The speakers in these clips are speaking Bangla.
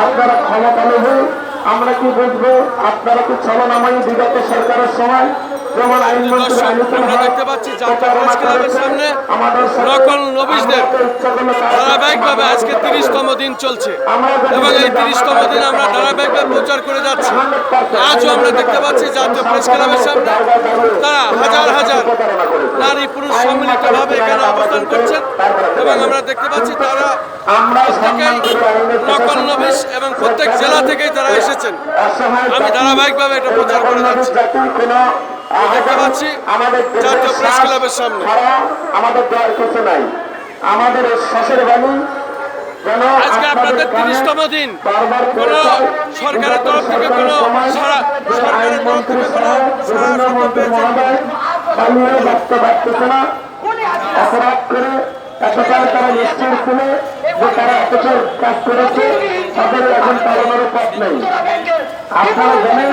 আপনারা ক্ষমতা নেব আমরা কি বুঝব আপনারা কি ছলনাময়ী বিগত সরকারের সময় আমরা দেখতে পাচ্ছি জাতীয় প্রেস ক্লাবের সামনে নকল নবিশদের ধারাবাহিকভাবে আজকে তিরিশতম দিন চলছে এবং এই তিরিশতম আমরা দিন আমরা ধারাবাহিকভাবে প্রচার করে যাচ্ছি আজও আমরা দেখতে পাচ্ছি জাতীয় প্রেস ক্লাবের সামনে তারা হাজার হাজার। নারী পুরুষ সম্মিলিতভাবে এখানে অবস্থান করছেন এবং আমরা দেখতে পাচ্ছি তারা প্রত্যেকেই নকল নবিশ এবং প্রত্যেক জেলা থেকেই তারা এসেছেন আমি ধারাবাহিকভাবে এটা প্রচার করে যাচ্ছি। দেখতে পাচ্ছি জাতীয় প্রেস ক্লাবের সামনে। আমাদের দেওয়ার কিছু নাই। আমাদের বাণী যেন আজকে আপনাদের তিরিশতম দিন। কোন সরকারের তরফ থেকে কোনো সারা সরকারের তরফ থেকে কোনো সারা বাঁচতে পারতেছে না। অপরাধ করে এতকাল তারা নিশ্চয় ছিল যে তারা এতকাল কাজ করেছে। তাদের এখন পালানোর পথ নেই। আপনারা জানেন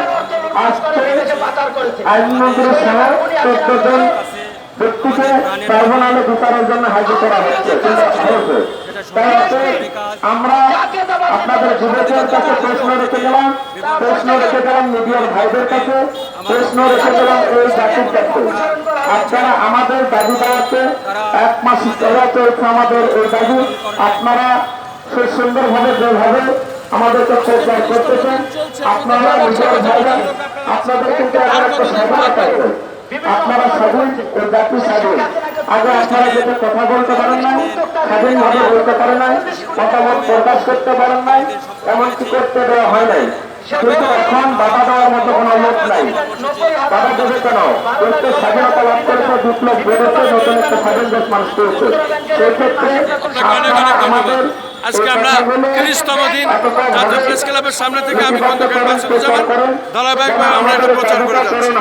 চোদ্দ জন ব্যক্তিকে ট্রাইব্যুনালে বিচারের জন্য হাজির করা হচ্ছে। আমরা আপনাদের বিবেকের কাছে প্রশ্ন রেখে গেলাম। প্রশ্ন রেখে গেলাম মিডিয়ার ভাইদের কাছে। প্রশ্ন রেখে গেলাম এই জাতির কাছে। আপনারা আমাদের দাবি দেওয়াতে এক মাস চলা চলছে আমাদের এই দাবি। আপনারা খুব সুন্দরভাবে যেভাবে আমাদেরকে প্রচার করতেছেন আপনারা মিডিয়ার ভাইরা আপনাদের কিন্তু একটা স্বাধীনতা আছে আপনারা স্বাধীন জাতি স্বাধীন। আগে আপনারা যেটা কথা বলতে পারেন নাই স্বাধীনভাবে বলতে পারেন নাই মতামত প্রকাশ করতে পারেন নাই এমনকি করতে দেওয়া হয় নাই। কিন্তু এখন বাধা দেওয়ার মতো কোনো লোক নাই। বাধা দেবে কেন? কিন্তু স্বাধীনতা লাভ করেছে বিপ্লব বেড়েছে নতুন একটা স্বাধীন দেশ মানুষ পেয়েছে সেই ক্ষেত্রে আপনারা আমাদের আজকে আমরা তিরিশতম দিন জাতীয় প্রেস ক্লাবের সামনে থেকে আমি খন্দকার মাসুদুজ্জামান ধারাবাহিকভাবে আমরা এটা প্রচার করে যাচ্ছি।